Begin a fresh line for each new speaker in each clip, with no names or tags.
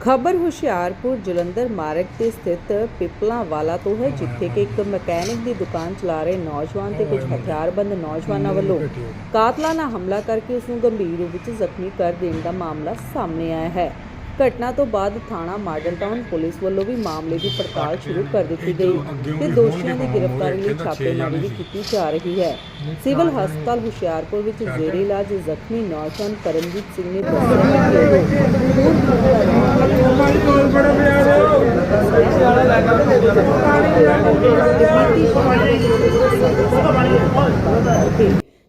ਖਬਰ ਹੁਸ਼ਿਆਰਪੁਰ ਜਲੰਧਰ ਮਾਰਗ ਤੇ ਸਥਿਤ ਪਿਪਲਾਂ ਵਾਲਾ ਤੋਂ ਹੈ, ਜਿੱਥੇ ਕਿ ਇੱਕ ਮਕੈਨਿਕ ਦੀ ਦੁਕਾਨ ਚਲਾ ਰਹੇ ਨੌਜਵਾਨ ਤੇ ਕੁਝ ਹਥਿਆਰਬੰਦ ਨੌਜਵਾਨਾਂ ਵੱਲੋਂ ਕਾਤਲਾਨਾ ਹਮਲਾ ਕਰਕੇ ਉਸ ਨੂੰ ਗੰਭੀਰ ਰੂਪ ਵਿੱਚ ਜ਼ਖਮੀ ਕਰ ਦੇਣ ਦਾ ਮਾਮਲਾ ਸਾਹਮਣੇ ਆਇਆ ਹੈ। ਘਟਨਾ ਤੋਂ ਬਾਅਦ ਥਾਣਾ ਮਾਡਲ ਟਾਊਨ ਪੁਲਿਸ ਵੱਲੋਂ ਵੀ ਮਾਮਲੇ ਦੀ ਪੜਤਾਲ ਸ਼ੁਰੂ ਕਰ ਦਿੱਤੀ ਗਈ ਤੇ ਦੋਸ਼ੀਆਂ ਦੀ ਗ੍ਰਿਫਤਾਰੀ ਲਈ ਛਾਪੇਮਾਰੀ ਵੀ ਕੀਤੀ ਜਾ ਰਹੀ ਹੈ। ਸਿਵਲ ਹਸਪਤਾਲ ਹੁਸ਼ਿਆਰਪੁਰ ਵਿੱਚ ਜ਼ੇਰੇ ਇਲਾਜ ਜ਼ਖਮੀ ਨੌਜਵਾਨ ਕਰਮਜੀਤ ਸਿੰਘ ਨੇ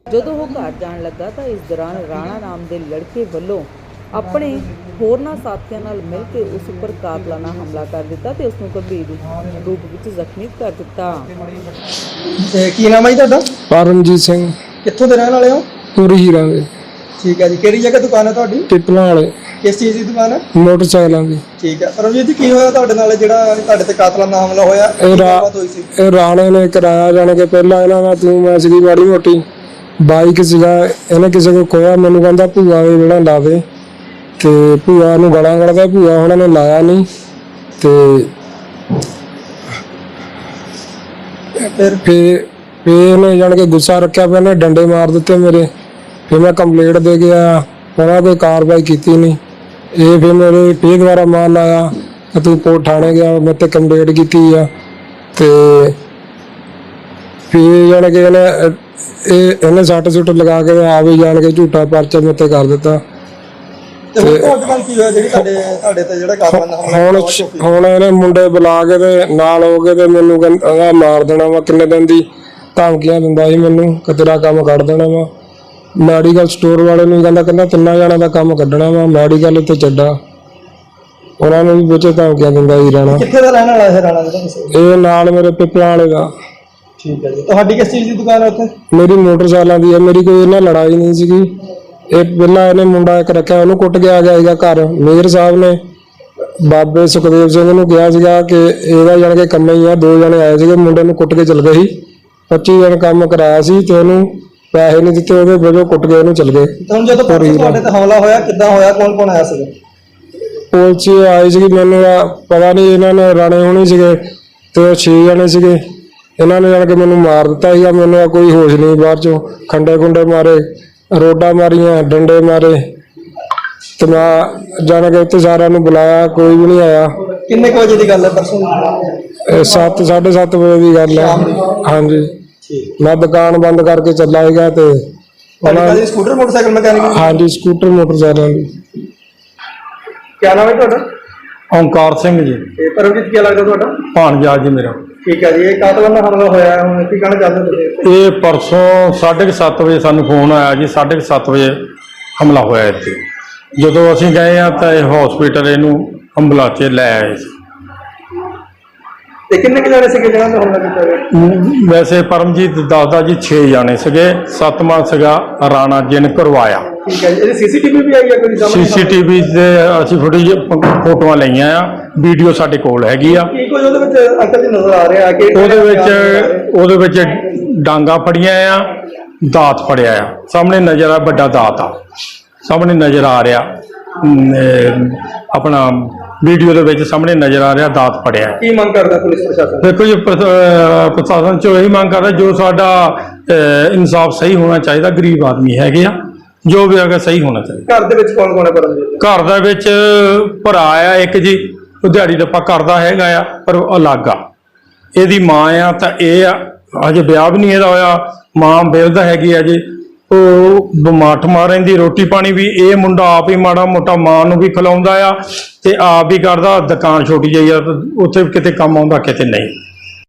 ਜਦੋਂ ਉਹ ਘਰ ਜਾਣ ਲੱਗਾ ਤਾਂ ਇਸ ਦੌਰਾਨ ਰਾਣਾ ਨਾਮ ਦੇ ਲੜਕੇ ਵੱਲੋਂ ਆਪਣੇ ਹੋਰਨਾਂ ਸਾਥੀਆਂ ਨਾਲ ਮਿਲ ਕੇ ਉਸ ਉੱਪਰ ਕਾਤਲਾਨਾ ਹਮਲਾ ਕਰ ਦਿੱਤਾ ਤੇ ਉਸ ਨੂੰ ਗੰਭੀਰ ਰੂਪ ਵਿੱਚ ਜ਼ਖਮੀ ਕਰ ਦਿੱਤਾ।
ਤੇ ਕੀ ਨਾਮ ਹੈ ਜੀ ਤੁਹਾਡਾ?
ਪਰਮਜੀਤ ਸਿੰਘ।
ਕਿੱਥੋਂ ਦੇ ਰਹਿਣ ਵਾਲੇ ਹੋ?
ਪੂਰੀ ਹੀਰਾਂ ਦੇ।
ਠੀਕ ਹੈ ਜੀ ਕਿਹੜੀ ਜਗ੍ਹਾ ਦੁਕਾਨ ਹੈ ਤੁਹਾਡੀ?
ਟਿਪਲਾਂ ਵਾਲੇ।
ਕਿਸ ਚੀਜ਼ ਦੀ ਦੁਕਾਨ ਹੈ
ਮੋਟਰਸਾਈਕਲਾਂ ਦੀ।
ਠੀਕ ਹੈ ਪਰਮਜੀਤ ਜੀ ਕੀ ਹੋਇਆ ਤੁਹਾਡੇ ਨਾਲ? ਜਿਹੜਾ ਤੁਹਾਡੇ ਤੇ ਕਾਤਲਾਨਾ ਹਮਲਾ ਹੋਇਆ
ਇਹ ਰਾ-
ਗੱਲਬਾਤ ਹੋਈ ਸੀ?
ਇਹ ਰਾਣੇ ਨੇ ਕਰਾਇਆ ਜਾਣ ਕੇ ਪਹਿਲਾਂ ਇਹਨਾਂ ਦਾ ਤੂੰ ਮੈਂ ਸੀਗੀ ਮਾੜੀ ਮੋਟੀ। ਬਾਈਕ ਸੀਗਾ ਇਹਨੇ ਕਿਸੇ ਕੋ ਖੋਇਆ ਮੈਨੂੰ ਕਹਿੰਦਾ ਭੂਆ ਵੀ ਜਿਹੜਾ ਲਾਵੇ ਤੇ ਭੂਆ ਨੂੰ ਗਾਲਾਂ ਕੱਢਦਾ ਭੂਆ ਉਹਨਾਂ ਨੇ ਲਾਇਆ ਨਹੀਂ ਤੇ
ਫਿਰ
ਫੇ ਫੇ ਇਹਨੇ ਜਾਣ ਕੇ ਗੁੱਸਾ ਰੱਖਿਆ ਪਿਆ ਇਹਨੇ ਡੰਡੇ ਮਾਰ ਦਿੱਤੇ ਮੇਰੇ ਫਿਰ ਮੈਂ ਕੰਪਲੇਂਟ ਦੇ ਗਿਆ ਉਹਨਾਂ ਕੋਈ ਕਾਰਵਾਈ ਕੀਤੀ ਨਹੀਂ। ਇਹ ਫਿਰ ਮੇਰੇ ਫੇਰ ਦੁਆਰਾ ਮਾਰ ਲਾਇਆ ਕਿ ਤੂੰ ਪੋ ਥਾਣੇ ਗਿਆ ਮੈਂ ਤੇ ਕੰਪਲੇਂਟ ਕੀਤੀ ਆ ਤੇ ਫਿਰ ਜਾਣ ਕੇ ਇਹਨੇ, ਇਹ, ਇਹਨੇ ਸੱਟ ਸੁੱਟ ਲਗਾ ਕੇ ਆ ਵੀ ਜਾਣ ਕੇ ਝੂਠਾ ਪਰਚਾ ਮੇਰੇ ਤੇ ਕਰ ਦਿੱਤਾ।
ਤੇ ਹੁਣ ਤੁਹਾਡੇ ਨਾਲ ਕੀ ਹੋਇਆ? ਜਿਹੜੀ ਤੁਹਾਡੇ ਤੁਹਾਡੇ ਤੇ ਜਿਹੜਾ ਕਾਤਲਾਨਾ ਹਮਲਾ
ਹੁਣ
ਹੋਇਆ
ਹੁਣ ਇਹਨੇ ਮੁੰਡੇ ਬੁਲਾ ਕੇ ਤੇ ਨਾਲ ਹੋ ਕੇ ਤੇ ਮੈਨੂੰ ਕਹਿੰਦਾ ਮਾਰ ਦੇਣਾ ਵਾ ਕਿੰਨੇ ਦਿਨ ਦੀ ਧਮਕੀਆਂ ਦਿੰਦਾ ਸੀ ਮੈਨੂੰ ਕਿ ਤੇਰਾ ਕੰਮ ਕੱਢ ਦੇਣਾ ਵਾ। ਮੈਡੀਕਲ ਸਟੋਰ ਵਾਲੇ ਨੂੰ ਕਹਿੰਦਾ ਕਹਿੰਦਾ ਤਿੰਨਾਂ ਜਣਾਂ ਦਾ ਕੰਮ ਕੱਢਣਾ ਵਾ ਮੈਡੀਕਲ ਇੱਥੇ ਚੱਡਾ। ਉਹਨਾਂ ਨੂੰ ਵੀ ਵਿੱਚ ਧਮਕੀਆਂ ਦਿੰਦਾ ਹੀ ਰਹਿਣਾ
ਕਿੱਥੇ ਦਾ ਰਹਿਣ ਵਾਲਾ ਹੈ ਰਾਣਾ ਜਿਹੜਾ ਤੁਸੀਂ
ਇਹ ਨਾਲ ਮੇਰੇ ਪਿੱਪਲਾਂ ਵਾਲੇ ਦਾ।
ਠੀਕ ਹੈ ਜੀ। ਤੁਹਾਡੀ ਕਿਸ ਚੀਜ਼ ਦੀ ਦੁਕਾਨ ਹੈ ਉੱਥੇ?
ਮੇਰੀ ਮੋਟਰਸਾਈਕਲਾਂ ਦੀ ਹੈ ਮੇਰੀ ਕੋਈ ਇਹਨਾਂ ਲੜਾਈ ਨਹੀਂ ਸੀਗੀ। ਇਹ ਪਹਿਲਾਂ ਇਹਨੇ ਮੁੰਡਾ ਇੱਕ ਰੱਖਿਆ ਉਹਨੂੰ ਕੁੱਟ ਕੇ ਆ ਗਿਆ ਸੀਗਾ ਘਰ। ਮੇਅਰ ਸਾਹਿਬ ਨੇ ਬਾਬੇ ਸੁਖਦੇਵ ਸਿੰਘ ਨੂੰ ਕਿਹਾ ਸੀਗਾ ਕਿ ਇਹਦਾ ਜਾਣ ਕੇ ਕੰਮ ਹੀ ਆ ਦੋ ਜਣੇ ਆਏ ਸੀਗੇ ਮੁੰਡੇ ਨੂੰ ਕੁੱਟ ਕੇ ਚਲ ਗਏ ਸੀ। 25 ਦਿਨ ਕੰਮ ਕਰਾਇਆ ਸੀ ਤੇ ਉਹਨੂੰ ਪੈਸੇ ਨਹੀਂ ਦਿੱਤੇ ਉਹਦੇ ਵਜੋਂ ਕੁੱਟ ਕੇ ਉਹਨੂੰ ਚਲ ਗਏ।
ਤੇ ਹੁਣ ਜਦੋਂ ਤੁਹਾਡੇ ਤੇ ਹਮਲਾ ਹੋਇਆ ਕਿੱਦਾਂ ਹੋਇਆ ਕੌਣ ਕੌਣ ਆਇਆ ਸੀਗਾ?
ਪੁਲਿਸ ਆਈ ਸੀਗੀ ਮੈਨੂੰ ਆ ਪਤਾ ਨਹੀਂ ਇਹਨਾਂ ਨੇ ਰਾਣੇ ਹੋਣੀ ਸੀਗੇ ਤੇ ਉਹ 6 ਜਣੇ ਸੀਗੇ। ਇਹਨਾਂ ਨੇ ਜਾਣ ਕੇ ਮੈਨੂੰ ਮਾਰ ਦਿੱਤਾ ਸੀਗਾ ਮੈਨੂੰ ਕੋਈ ਹੋਸ਼ ਨਹੀਂ ਬਾਹਰ ਚੋਂ। ਖੰਡੇ ਖੁੰਡੇ ਮਾਰੇ। ਰੋਡਾ ਮਾਰੀਆਂ ਡੰਡੇ ਮਾਰੇ ਤੇ ਮੈਂ ਜਾਣ ਕੇ ਉੱਥੇ ਸਾਰਿਆਂ ਨੂੰ ਬੁਲਾਇਆ ਕੋਈ ਵੀ ਨਹੀਂ ਆਇਆ।
ਕਿੰਨੇ ਕੁ ਵਜੇ ਦੀ ਗੱਲ ਹੈ? ਪਰਸੋਂ?
ਇਹ ਸੱਤ 7:30 ਵਜੇ ਦੀ ਗੱਲ ਹੈ। ਹਾਂਜੀ।
ਠੀਕ।
ਮੈਂ ਦੁਕਾਨ ਬੰਦ ਕਰਕੇ ਚੱਲਾ ਸੀਗਾ ਤੇ
ਤੁਹਾਡਾ ਸਕੂਟਰ ਮੋਟਰਸਾਈਕਲ ਮਕੈਨਿਕ
ਹਾਂਜੀ ਸਕੂਟਰ ਮੋਟਰਸਾਈਕਲ ਦੀ।
ਕੀ ਨਾਮ ਹੈ ਤੁਹਾਡਾ?
ਓਂਕਾਰ ਸਿੰਘ ਜੀ।
ਤੇ ਪਰਮਜੀਤ ਕੀ ਲੱਗਦਾ ਤੁਹਾਡਾ?
ਭਾਣਜਾ ਜੀ ਮੇਰਾ।
ਠੀਕ ਹੈ ਜੀ ਇਹ ਕਾਤਲਾਨਾ ਹਮਲਾ ਹੋਇਆ? ਹੈ, ਹੁਣ ਕੀ ਕਹਿਣਾ ਚਾਹੁੰਦੇ ਤੁਸੀਂ
ਇਹ ਪਰਸੋਂ 7:30 ਵਜੇ ਸਾਨੂੰ ਫੋਨ ਆਇਆ ਜੀ 7:30 ਵਜੇ ਹਮਲਾ ਹੋਇਆ ਇੱਥੇ। ਜਦੋਂ ਅਸੀਂ ਗਏ ਆ ਤਾਂ ਇਹ ਹਸਪੀਟਲ ਇਹਨੂੰ ਐਂਬੂਲੈਂਸ 'ਚ ਲੈ ਆਏ ਸੀ।
ਤੇ ਕਿੰਨੇ ਕਿਹੜੇ ਸੀਗੇ ਜਿਹਨਾਂ ਤੇ ਹਮਲਾ ਕੀਤਾ ਗਿਆ?
ਅਮ, ਵੈਸੇ ਪਰਮਜੀਤ ਦੱਸਦਾ ਜੀ 6 ਜਾਣੇ ਸੀਗੇ ਸੱਤਵਾਂ ਸੀਗਾ ਰਾਣਾ ਜਿਨ ਕਰਵਾਇਆ।
ਠੀਕ ਹੈ ਜੀ। ਇਹਦੀ ਸੀਸੀਟੀਵੀ ਵੀ ਆਈ ਹੈ ਕੋਈ ਸਾਹਮਣੇ?
ਸੀਸੀਟੀਵੀ ਦੇ ਅਸੀਂ ਫੁਟੇਜ ਫੋਟੋਆਂ ਲਈਆਂ ਆ। ਵੀਡੀਓ ਸਾਡੇ ਕੋਲ ਹੈਗੀ ਆ।
ਕੀ ਕੁਝ ਉਹਦੇ ਵਿੱਚ ਅੰਕਲ ਜੀ ਨਜ਼ਰ ਆ ਰਿਹਾ ਕਿ
ਉਹਦੇ ਵਿੱਚ ਉਹਦੇ ਵਿੱਚ ਡਾਂਗਾ ਫੜੀਆਂ ਆ ਦਾਤ ਫੜਿਆ ਆ। ਸਾਹਮਣੇ ਨਜ਼ਰ ਆ ਵੱਡਾ ਦਾਤ ਆ। ਸਾਹਮਣੇ ਨਜ਼ਰ ਆ ਰਿਹਾ ਅਮ, ਆਪਣਾ ਵੀਡੀਓ ਦੇ ਵਿੱਚ ਸਾਹਮਣੇ ਨਜ਼ਰ ਆ ਰਿਹਾ ਦਾਤ ਫੜਿਆ।
ਕੀ ਮੰਗ ਕਰਦਾ ਪੁਲਿਸ ਪ੍ਰਸ਼ਾਸਨ
ਦੇਖੋ ਜੀ ਅਹ, ਪ੍ਰਸ਼ਾਸਨ ਚੋਂ ਇਹੀ ਮੰਗ ਕਰਦਾ ਜੋ ਸਾਡਾ ਇਨਸਾਫ ਸਹੀ ਹੋਣਾ ਚਾਹੀਦਾ ਗਰੀਬ ਆਦਮੀ ਹੈਗੇ ਆ। ਜੋ ਵੀ ਹੈਗਾ ਸਹੀ ਹੋਣਾ ਚਾਹੀਦਾ।
ਘਰ ਦੇ ਵਿੱਚ ਕੌਣ ਕੌਣ ਹੈ ਪਰਮਜੀਤ
ਘਰ ਦੇ ਵਿੱਚ ਭਰਾ ਆ ਇੱਕ ਜੀ ਉਹ ਦਿਹਾੜੀ ਦੱਪਾ ਕਰਦਾ ਹੈਗਾ ਆ ਪਰ ਉਹ ਅਲੱਗ ਆ। ਇਹਦੀ ਮਾਂ ਆ ਤਾਂ ਇਹ ਆ ਅਜੇ ਵਿਆਹ ਵੀ ਨਹੀਂ ਇਹਦਾ ਹੋਇਆ। ਮਾਂ ਬਿਰਧ ਹੈਗੀ ਆ ਜੀ। ਉਹ ਬਿਮਾਰ ਠਮਾਰ ਰਹਿੰਦੀ ਰੋਟੀ ਪਾਣੀ ਵੀ ਇਹ ਮੁੰਡਾ ਆਪ ਹੀ ਮਾੜਾ ਮੋਟਾ ਮਾਂ ਨੂੰ ਵੀ ਖਿਲਾਉਂਦਾ ਆ ਤੇ ਆਪ ਵੀ ਕਰਦਾ ਦੁਕਾਨ ਛੋਟੀ ਜਿਹੀ ਆ ਤੇ ਉੱਥੇ ਕਿਤੇ ਕੰਮ ਆਉਂਦਾ ਕਿਤੇ ਨਹੀਂ।